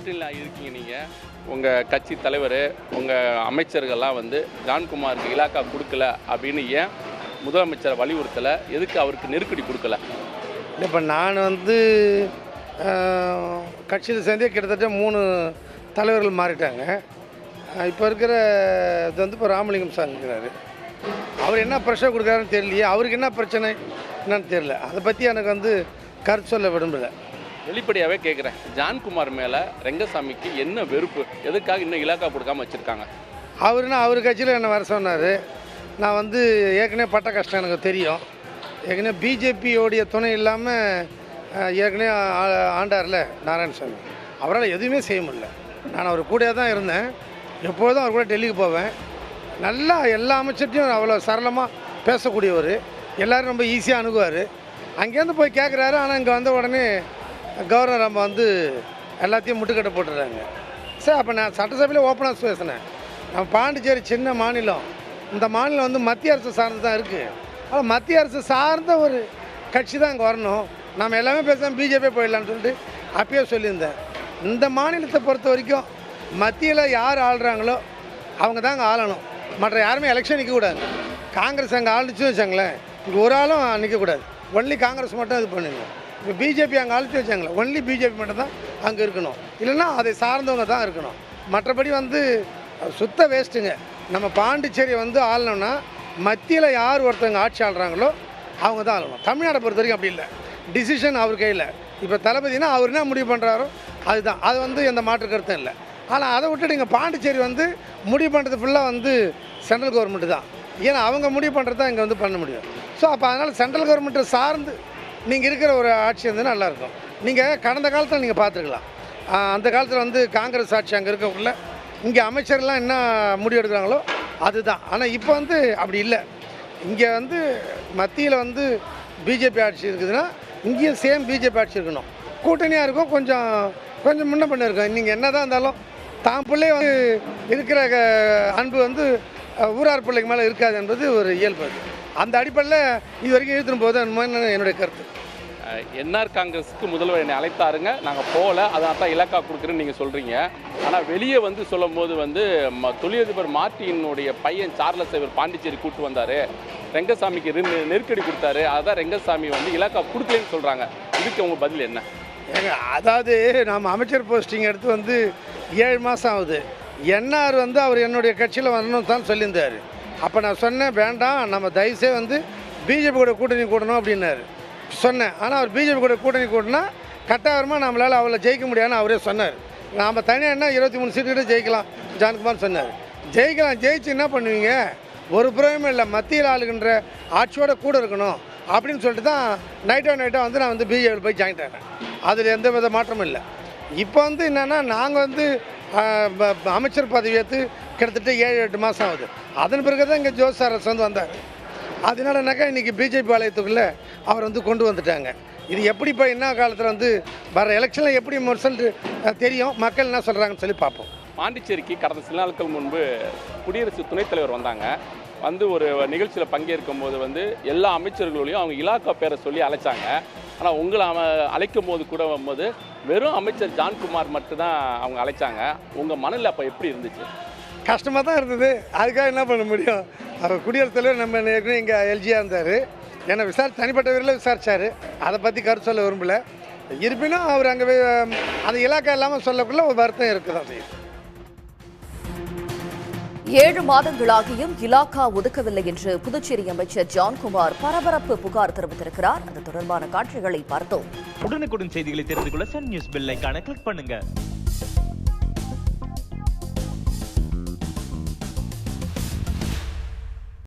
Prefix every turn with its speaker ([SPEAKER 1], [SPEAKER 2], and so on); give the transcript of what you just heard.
[SPEAKER 1] கூட்டணியில் இருக்கீங்க நீங்கள் உங்கள் கட்சி தலைவர் உங்கள் அமைச்சர்கள்லாம் வந்து ஜான்குமாருக்கு இலாக்கா கொடுக்கல அப்படின்னு ஏன் முதலமைச்சரை வலியுறுத்தலை? எதுக்கு அவருக்கு நெருக்கடி கொடுக்கல?
[SPEAKER 2] இப்போ நான் வந்து கட்சியில் சேர்ந்தே கிட்டத்தட்ட மூணு தலைவர்கள் மாறிட்டாங்க. இப்போ இருக்கிற இது வந்து இப்போ ராமலிங்கம் சார் இருக்கிறாரு. அவர் என்ன ப்ரெஷர் கொடுக்குறாருன்னு தெரியலையே. அவருக்கு என்ன பிரச்சனை? என்னன்னு தெரியல. அதை பற்றி எனக்கு வந்து கருத்து சொல்ல விரும்பலை.
[SPEAKER 1] வெளிப்படையாகவே கேட்குறேன் ஜான்குமார் மேலே ரெங்கசாமிக்கு என்ன வெறுப்பு? எதுக்காக இன்னும் இலாக்கா கொடுக்காம வச்சுருக்காங்க?
[SPEAKER 2] அவருன்னா அவர் கட்சியில் என்னை வர சொன்னார்? நான் வந்து ஏற்கனவே பட்ட கஷ்டம் எனக்கு தெரியும். ஏற்கனவே பிஜேபியோடைய துணை இல்லாமல் ஏற்கனவே ஆண்டார்ல நாராயணசாமி. அவரால் எதுவுமே செய்ய முடியல. நான் அவர் கூட தான் இருந்தேன். எப்பொழுதும் அவர் கூட டெல்லிக்கு போவேன். நல்லா எல்லா அமைச்சர்கிட்டையும் அவ்வளோ சரளமாக பேசக்கூடியவர். எல்லோரும் ரொம்ப ஈஸியாக அணுகுவார். அங்கேருந்து போய் கேட்குறாரு ஆனால் இங்கே வந்த உடனே கவர்னர் அம்மா வந்து எல்லாத்தையும் முட்டுக்கட்டை போட்டுடுறாங்க சார் அப்போ நான் சட்டசபையில் ஓப்பனாக பேசினேன். நம்ம பாண்டிச்சேரி சின்ன மாநிலம். இந்த மாநிலம் வந்து மத்திய அரசு சார்ந்து தான் இருக்குது ஆனால் மத்திய அரசு சார்ந்த ஒரு கட்சி தான் இங்கே வரணும். நம்ம எல்லாமே பேசாமல் பிஜேபி போயிடலான்னு சொல்லிட்டு அப்பயே சொல்லியிருந்தேன். இந்த மாநிலத்தை பொறுத்த வரைக்கும் மத்தியில் யார் ஆள்றாங்களோ அவங்க தாங்க ஆளணும். மற்ற யாருமே எலெக்ஷன் நிற்கக்கூடாது காங்கிரஸ் அங்கே ஆளுச்சுன்னு வச்சாங்களேன் இங்கே ஒரு ஆளும் நிற்கக்கூடாது ஒன்லி காங்கிரஸ் மட்டும் இது பண்ணுங்க. இப்போ பிஜேபி அங்கே அழைச்சி வச்சாங்களே ஒன்லி பிஜேபி மட்டும்தான் அங்கே இருக்கணும். இல்லைன்னா அதை சார்ந்தவங்க தான் இருக்கணும். மற்றபடி வந்து சுத்த வேஸ்ட்டுங்க நம்ம பாண்டிச்சேரி வந்து ஆளணும்னா மத்தியில் யார் ஒருத்தவங்க ஆட்சி ஆளுறாங்களோ அவங்க தான் ஆளணும் தமிழ்நாடை பொறுத்த வரைக்கும் அப்படி இல்லை. டிசிஷன் அவர் கையில் இப்போ தளபதினா அவர் என்ன முடிவு பண்ணுறாரோ அதுதான். அது வந்து எந்த மாற்று கருத்தும் இல்லை. ஆனால் அதை விட்டுட்டு இங்கே பாண்டிச்சேரி வந்து முடிவு பண்ணுறது ஃபுல்லாக வந்து சென்ட்ரல் கவர்மெண்ட்டு தான். ஏன்னா அவங்க முடிவு பண்ணுறது தான் இங்கே வந்து பண்ண முடியும். ஸோ அப்போ அதனால் சென்ட்ரல் கவர்மெண்ட்டை சார்ந்து நீங்கள் இருக்கிற ஒரு ஆட்சி வந்து நல்லாயிருக்கும். நீங்கள் கடந்த காலத்தில் நீங்கள் பார்த்துருக்கலாம். அந்த காலத்தில் வந்து காங்கிரஸ் ஆட்சி அங்கே இருக்கக்குள்ள இங்கே அமைச்சர்லாம் என்ன முடிவு எடுக்கிறாங்களோ அதுதான். ஆனால் இப்போ வந்து அப்படி இல்லை. இங்கே வந்து மத்தியில் வந்து பிஜேபி ஆட்சி இருக்குதுன்னா இங்கேயும் சேம் பிஜேபி ஆட்சி இருக்கணும். கூட்டணியாக இருக்கும் கொஞ்சம் கொஞ்சம் முன்ன பண்ண இருக்கும். நீங்கள் என்ன தான் இருந்தாலும் தான் பிள்ளை வந்து இருக்கிற க- அன்பு வந்து ஊரார் பிள்ளைக்கு மேலே இருக்காது என்பது ஒரு இயல்பு அது. அந்த அடிப்படையில் இது வரைக்கும் இழுத்துடும் போது என்னுடைய கருத்து.
[SPEAKER 1] என்ஆர் காங்கிரஸுக்கு முதல்வர் என்னை அழைத்தாருங்க. நாங்கள் போகல. அதனால தான் இலாக்கா கொடுக்குறேன்னு நீங்கள் சொல்கிறீங்க ஆனால் வெளியே வந்து சொல்லும் போது வந்து தொழிலதிபர் மார்ட்டினுடைய பையன் சார்லஸ் இவர் பாண்டிச்சேரி கூட்டு வந்தார். ரெங்கசாமிக்கு நெருக்கடி கொடுத்தாரு. அதான் ரெங்கசாமி வந்து இலாக்கா கொடுக்கலன்னு சொல்கிறாங்க இதுக்கு உங்கள் பதில் என்ன?
[SPEAKER 2] ஏங்க அதாவது நம்ம அமைச்சர் போஸ்டிங் எடுத்து வந்து ஏழு மாதம் ஆகுது. என்ஆர் வந்து அவர் என்னுடைய கட்சியில் வரணும் தான் சொல்லியிருந்தார். அப்போ நான் சொன்னேன் வேண்டாம் நம்ம தயவுசே வந்து பிஜேபி கூட கூட்டணி கூடணும் அப்படின்னாரு. சொன்னேன். ஆனால் அவர் பிஜேபி கூட கூட்டணி கூட்டினா கட்டாயமாக நம்மளால் அவளை ஜெயிக்க முடியாதுன்னு அவரே சொன்னார். நாம் தனியாக என்ன இருபத்தி மூணு சீட்டு கிட்ட ஜெயிக்கலாம் ஜான்குமார் சொன்னார். ஜெயிக்கலாம் ஜெயிச்சு என்ன பண்ணுவீங்க? ஒரு புறமே இல்லை மத்தியில் ஆளுகின்ற ஆட்சியோட கூட இருக்கணும் அப்படின்னு சொல்லிட்டு தான் நைட்டோ நைட்டோ வந்து நான் வந்து பிஜேபியில் போய் ஜாயின் ஆகிறேன் அதில் எந்த வித மாற்றமும் இல்லை. இப்போ வந்து என்னென்னா நாங்கள் வந்து ப- அமைச்சர் பதவி கிட்டத்தட்ட ஏழு எட்டு மாதம் ஆகுது. அதன் பிறகு தான் இங்கே ஜோஸ் அரசு வந்து வந்தார். அதனாலனாக்கா இன்றைக்கி பிஜேபி ஆலயத்துக்குள்ளே அவர் வந்து கொண்டு வந்துட்டாங்க. இது எப்படி இப்போ என்ன காலத்தில் வந்து வர எலெக்ஷனில் எப்படி ரிசல்ட் தெரியும்? மக்கள் என்ன சொல்கிறாங்கன்னு சொல்லி பார்ப்போம்.
[SPEAKER 1] பாண்டிச்சேரிக்கு கடந்த சில நாட்கள் முன்பு குடியரசு துணைத் தலைவர் வந்தாங்க. வந்து ஒரு நிகழ்ச்சியில் பங்கேற்கும் போது வந்து எல்லா அமைச்சர்களையும் அவங்க இலாக்கா பேரை சொல்லி அழைச்சாங்க. ஆனால் உங்களை அவ- அழைக்கும் போது கூட வரும்போது வெறும் அமைச்சர் ஜான்குமார் மட்டும்தான் அவங்க அழைச்சாங்க. உங்கள் மனநிலை அப்போ எப்படி இருந்துச்சு?
[SPEAKER 2] கஷ்டமாக தான் இருந்தது. அதுக்காக என்ன பண்ண முடியும்? அவர் குடியரசுத் தலைவர் நம்ம ஏற்கனவே இங்கே எல்ஜியாக இருந்தார். என்னை விசாரி தனிப்பட்ட வீரில் விசாரிச்சார். அதை பற்றி கருத்து சொல்ல விரும்பல. இருப்பினும் அவர் அங்கே அந்த இலாக்கா இல்லாமல் சொல்லக்குள்ள ஒரு வருத்தம் இருக்குது தான் செய்யுது
[SPEAKER 3] ஏழு மாதங்களாகியும் இலாக்கா ஒதுக்கவில்லை என்று புதுச்சேரி அமைச்சர் ஜான்குமார் பரபரப்பு புகார் தெரிவித்திருக்கிறார். அது தொடர்பான காட்சிகளை பார்த்தோம்.
[SPEAKER 4] உடனுக்குடன் செய்திகளை தெரிந்து கொள்ள சன் நியூஸ் பெல் ஐகானை கிளிக் பண்ணுங்க.